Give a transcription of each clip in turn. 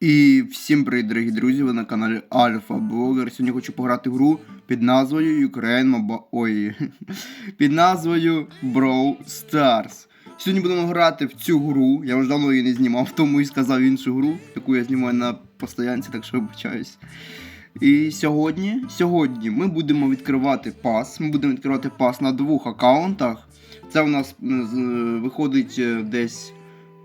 І всім привіт, дорогі друзі! Ви на каналі Альфа Блогер. Сьогодні хочу пограти в гру під назвою Ukraine Moba... Ой. під назвою Brawl Stars. Сьогодні будемо грати в цю гру. Я вже давно її не знімав, тому і сказав іншу гру, яку я знімаю на постоянці, так що вибачаюсь. І сьогодні, сьогодні ми будемо відкривати пас. Ми будемо відкривати пас на двох аккаунтах. Це у нас виходить е, десь.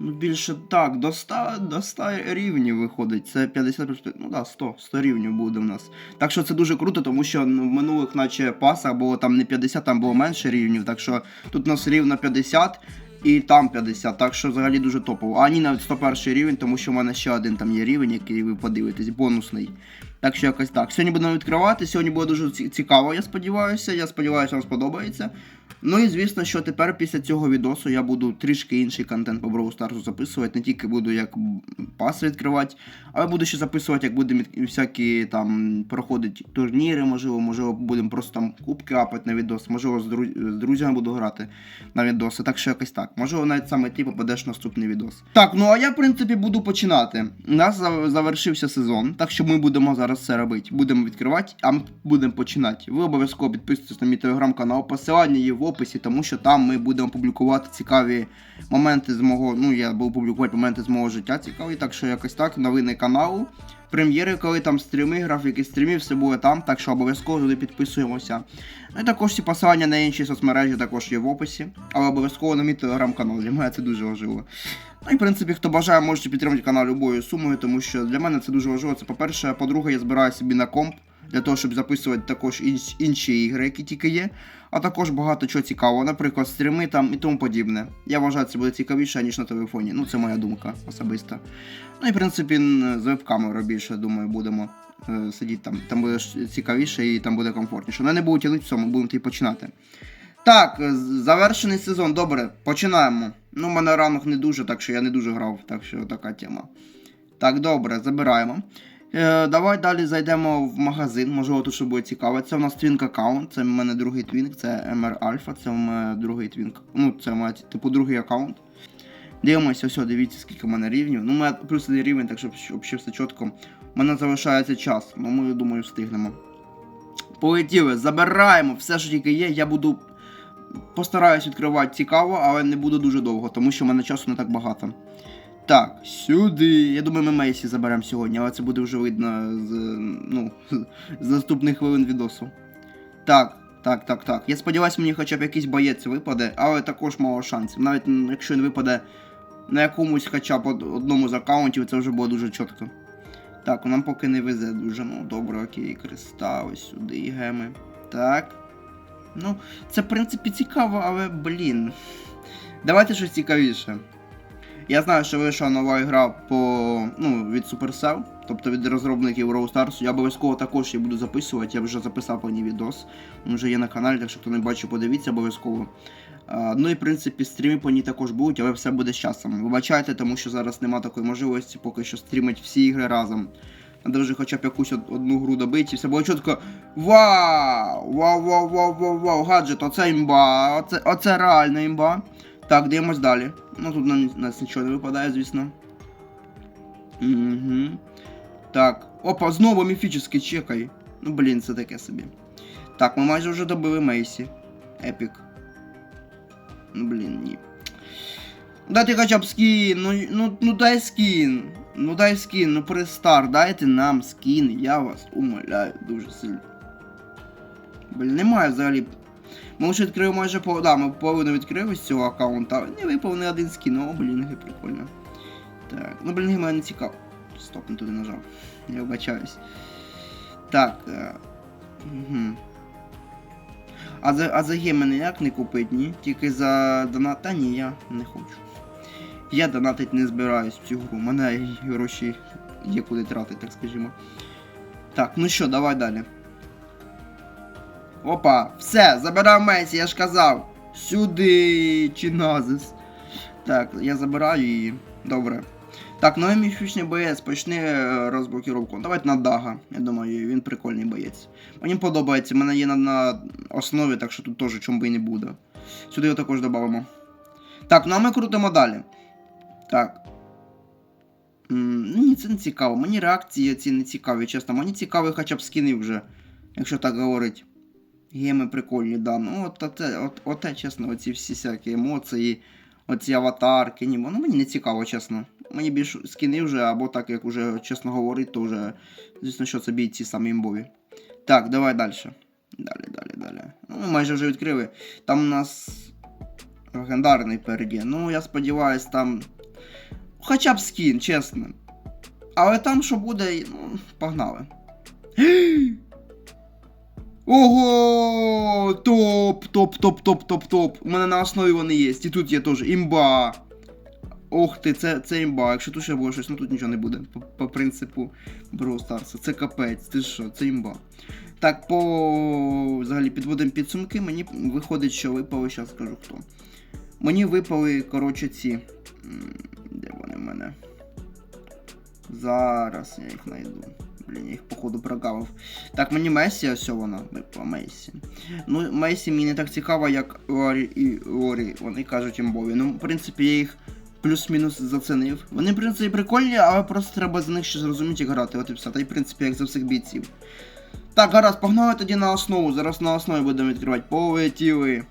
Ну, більше так, до 100, до 100 рівнів виходить. Це 50 плюс ну да, 100, 100 рівнів буде в нас. Так що це дуже круто, тому що ну, в минулих, наче пасах було там не 50, там було менше рівнів. Так що тут у нас рівно 50 і там 50. Так що взагалі дуже топово. А ні, навіть 101 рівень, тому що в мене ще один там є рівень, який ви подивитесь, бонусний. Так що якось так. Сьогодні будемо відкривати. Сьогодні буде дуже цікаво, я сподіваюся. Я сподіваюся, вам сподобається. Ну і звісно, що тепер після цього відосу я буду трішки інший контент по Brawl Stars записувати. Не тільки буду як пас відкривати, але буду ще записувати, як будемо всякі там проходити турніри, можливо, можливо, будемо просто там кубки апати на відос, можливо, з, дру- з друзями буду грати на відоси. Так що якось так. Можливо, навіть саме ти попадеш в наступний відос. Так, ну а я, в принципі, буду починати. У нас завершився сезон, так що ми будемо зараз це робити. Будемо відкривати, а ми будемо починати. Ви обов'язково підписуйтесь на мій телеграм-канал. Посилання є в описі, тому що там ми будемо публікувати цікаві моменти з мого. Ну, я буду публікувати моменти з мого життя цікаві, так що якось так, новини каналу. Прем'єри, коли там стріми, графіки стрімів, все буде там, так що обов'язково туди підписуємося. Ну і також всі посилання на інші соцмережі також є в описі, але обов'язково на мій телеграм-канал. Для мене це дуже важливо. Ну і в принципі, хто бажає, можете підтримати канал любою сумою, тому що для мене це дуже важливо. Це по-перше, по-друге, я збираю собі на комп для того, щоб записувати також інші ігри, які тільки є. А також багато чого цікавого, наприклад, стріми там і тому подібне. Я вважаю, це буде цікавіше, ніж на телефоні. Ну, це моя думка особиста. Ну і в принципі, з веб-камерою більше, думаю, будемо е, сидіти там. Там буде цікавіше і там буде комфортніше. Ну, я не буду тягнути в цьому, будемо тоді починати. Так, завершений сезон. Добре, починаємо. Ну, в мене ранок не дуже, так що я не дуже грав, так що така тема. Так, добре, забираємо. Е, давай далі зайдемо в магазин, можливо, тут що буде цікаво. Це у нас твінк аккаунт, це в мене другий твінк, це MR Alpha, це в мене другий твінк. Ну, це в типу другий аккаунт. Дивимося, все, дивіться, скільки в мене рівнів. Ну, у мене плюс один рівень, так що взагалі все чітко. У мене залишається час, ну ми, думаю, встигнемо. Полетіли, забираємо все, що тільки є. Я буду. Постараюсь відкривати цікаво, але не буду дуже довго, тому що в мене часу не так багато. Так, сюди. Я думаю, ми Мейсі заберемо сьогодні, але це буде вже видно з, ну, з наступних хвилин відосу. Так, так, так, так. Я сподіваюся, мені хоча б якийсь боєць випаде, але також мало шансів. Навіть якщо він випаде на якомусь хоча б одному з аккаунтів, це вже буде дуже чітко. Так, нам поки не везе дуже, ну добре, окей, креста, ось сюди геми. Так. Ну, це в принципі цікаво, але блін. Давайте щось цікавіше. Я знаю, що вийшла нова гра по, ну, від Supercell, тобто від розробників Brawl Stars. Я обов'язково також її буду записувати, я вже записав по ній відос. Він вже є на каналі, так що хто не бачив, подивіться обов'язково. Ну і в принципі стріми по ній також будуть, але все буде з часом. Вибачайте, тому що зараз нема такої можливості поки що стрімити всі ігри разом. Надо вже хоча б якусь одну гру добити, і все було чітко. Вау! Вау, вау, вау, вау, вау, гаджет, оце імба, оце, оце реально імба. Так, дивимось далі. Ну тут нам, нас нічого не випадає, звісно. Угу. Так. Опа, знову міфічний чекай. Ну блін, це таке собі. Так, ми майже вже добили Мейсі. Епік. Ну блін, ні. Дайте хоча б скін, ну, ну, ну дай скін. Ну дай скін, ну пристар, дайте нам скін, я вас умоляю дуже сильно. Блін, немає взагалі. Ми вже відкрили майже по. Да, ми половину відкрили з цього аккаунта. Не випав не один скін, о, блінги, прикольно. Так, ну блінги мене не цікаво. Стоп, не туди нажав. Я вибачаюсь. Так. Угу. А за, а за геми ніяк не купить, ні? Тільки за донат. Та ні, я не хочу. Я донатить не збираюсь в цю гру. У мене гроші є куди тратити, так скажімо. Так, ну що, давай далі. Опа, все, забирав Месі, я ж казав. Сюди, Чиназис. Так, я забираю її. Добре. Так, новий міфічний боєць, почни е, розблокіровку. Давайте на Дага. Я думаю, він прикольний боєць. Мені подобається, в мене є на, на основі, так що тут теж чому би і не буде. Сюди його також додамо. Так, ну а ми крутимо далі. Так. Ну ні, це не цікаво. Мені реакції ці не цікаві, чесно. Мені цікаві хоча б скини вже, якщо так говорить. Геми прикольні, да. Ну, от, оте, от, оте, чесно, оці всі всякі емоції, оці аватарки, ні, ну мені не цікаво, чесно. Мені більш скини вже, або так як уже чесно говорить, то вже, звісно, що це бійці самі імбові. Так, давай далі. Далі, далі, далі. Ну, ми майже вже відкрили. Там у нас легендарний переді. Ну, я сподіваюсь, там. Хоча б скін, чесно. Але там, що буде, ну, погнали. Ого! Топ, топ, топ, топ, топ, топ. У мене на основі вони є. І тут є теж імба. Ох ти, це, це імба. Якщо тут ще було щось, ну тут нічого не буде. По, по принципу Brawl Stars. Це капець, ти що, це імба. Так, по взагалі підводимо підсумки. Мені виходить, що випали, зараз скажу хто. Мені випали, коротше, ці. Де вони в мене? Зараз я їх знайду. Блін, їх походу прогавив. Так, мені Месі, ось вона Месі. Ну, Месі мені не так цікаво, як Лорі і Лорі. Вони кажуть імбові. Ну, в принципі, я їх плюс-мінус зацінив. Вони, в принципі, прикольні, але просто треба за них ще зрозуміти і грати. От і все. Та й в принципі, як за всіх бійців. Так, гаразд, погнали тоді на основу. Зараз на основі будемо відкривати. Полетіли.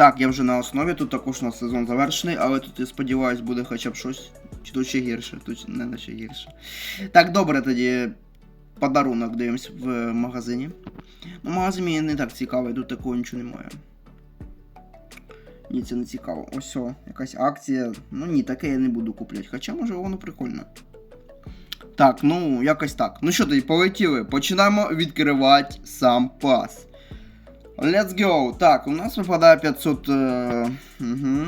Так, я вже на основі, тут також у нас сезон завершений, але тут я сподіваюсь буде хоча б щось. Чи тут ще гірше, тут не ще гірше. Так, добре тоді. Подарунок дивимось в магазині. Ну, магазин мені не так цікавий, тут такого нічого немає. Ні, це не цікаво. Ось, о, якась акція. Ну ні, таке я не буду купляти. Хоча може воно прикольно. Так, ну, якось так. Ну що тоді, полетіли. Починаємо відкривати сам пас. Let's go. Так, у нас випадає 500. Е... Угу.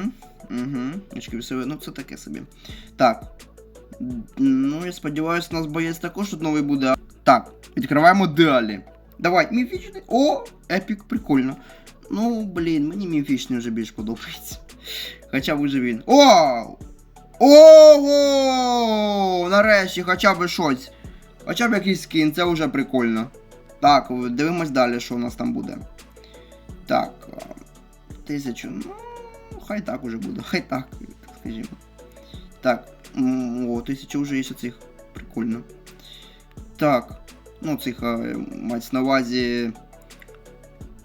Угу. Очки веселі. Ну, це таке собі. Так. Ну, я сподіваюся, у нас боєць також тут новий буде. Так, відкриваємо далі. Давай, міфічний. О, епік, прикольно. Ну, блін, мені міфічний вже більш подобається. Хоча б уже він. О! Ого! Нарешті, хоча б щось. Хоча б якийсь скін, це вже прикольно. Так, дивимось далі, що у нас там буде. Так. Тисячу. Ну, хай так уже буде. Хай так, скажімо. Так. О, тисяча вже є оцих. Прикольно. Так. Ну, цих а, мається на увазі.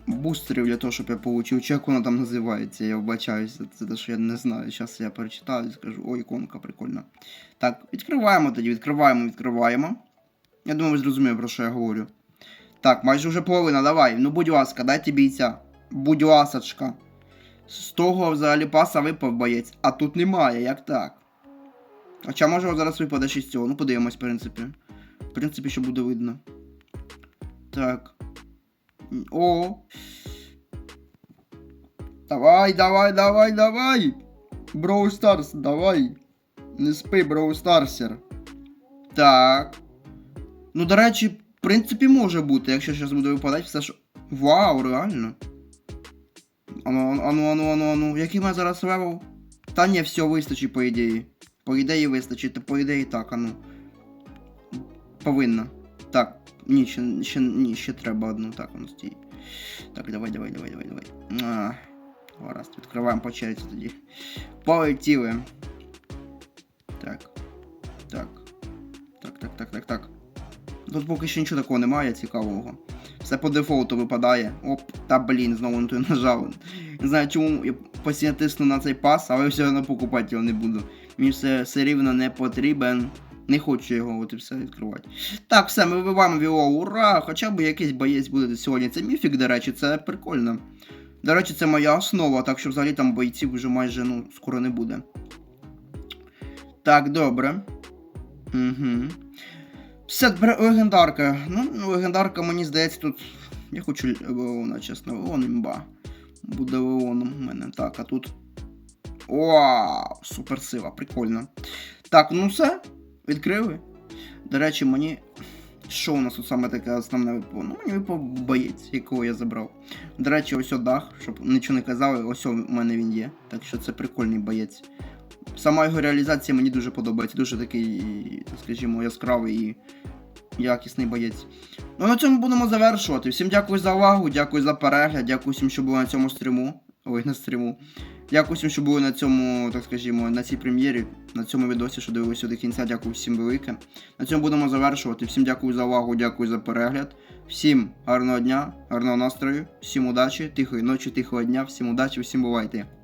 Бустерів для того, щоб я получив. Чи як воно там називається, я вбачаюся. Це те, що я не знаю. Зараз я перечитаю і скажу, ой, іконка прикольна. Так, відкриваємо тоді, відкриваємо, відкриваємо. Я думаю, ви зрозуміли, про що я говорю. Так, майже вже половина, давай. Ну будь ласка, дайте бійця. Будь ласочка. З того взагалі паса випав боєць, а тут немає, як так? Хоча може зараз випаде ще з цього. Ну подивимось, в принципі. В принципі, що буде видно. Так. О. Давай, давай, давай, давай. Броу Старс, давай. Не спи, Броу Старсер. Так. Ну, до речі, в принципі, може бути, якщо зараз буде випадати все, що. Вау, реально. Ану, ану, ану, ану, ану. Який мене зараз левел? Та ні, все, вистачить, по ідеї. По ідеї вистачить, та по ідеї так, ану. Повинно. Так, ні, ще, ще, ні, ще треба одну. Так, ану, стій. Так, давай, давай, давай, давай, давай. А, гаразд, відкриваємо по черзі тоді. Полетіли. Так. Так. Так, так, так, так, так. Тут поки що нічого такого немає цікавого. Все по дефолту випадає. Оп, та блін, знову на той нажав. Не знаю, чому я постійно тисну на цей пас, але все одно покупати його не буду. Мені все, все рівно не потрібен. Не хочу його от і все відкривати. Так, все, ми вибиваємо Віло, ура! Хоча б якийсь боєць буде сьогодні. Це міфік, до речі, це прикольно. До речі, це моя основа, так що взагалі там бойців вже майже ну, скоро не буде. Так, добре. Угу. Все, бре- легендарка. Ну, легендарка, мені здається, тут. Я хочу Леона, чесно, Леон імба. Буде Леоном у мене. Так, а тут. Вау! Суперсила, прикольно. Так, ну все. Відкрили. До речі, мені. Що у нас тут саме таке основне випало? Ну, мені випав боєць, якого я забрав. До речі, ось о дах, щоб нічого не казали, ось у мене він є. Так що це прикольний боєць. Сама його реалізація мені дуже подобається. Дуже такий, так скажімо, яскравий і якісний боєць. Ну на цьому будемо завершувати. Всім дякую за увагу, дякую за перегляд, дякую всім, що були на цьому стріму. Ой, на стріму. Дякую всім, що були на цьому, так скажімо, на цій прем'єрі, на цьому відосі, що дивилися до кінця. Дякую всім велике. На цьому будемо завершувати. Всім дякую за увагу, дякую за перегляд. Всім гарного дня, гарного настрою, всім удачі, тихої ночі, тихого дня, всім удачі, всім бувайте.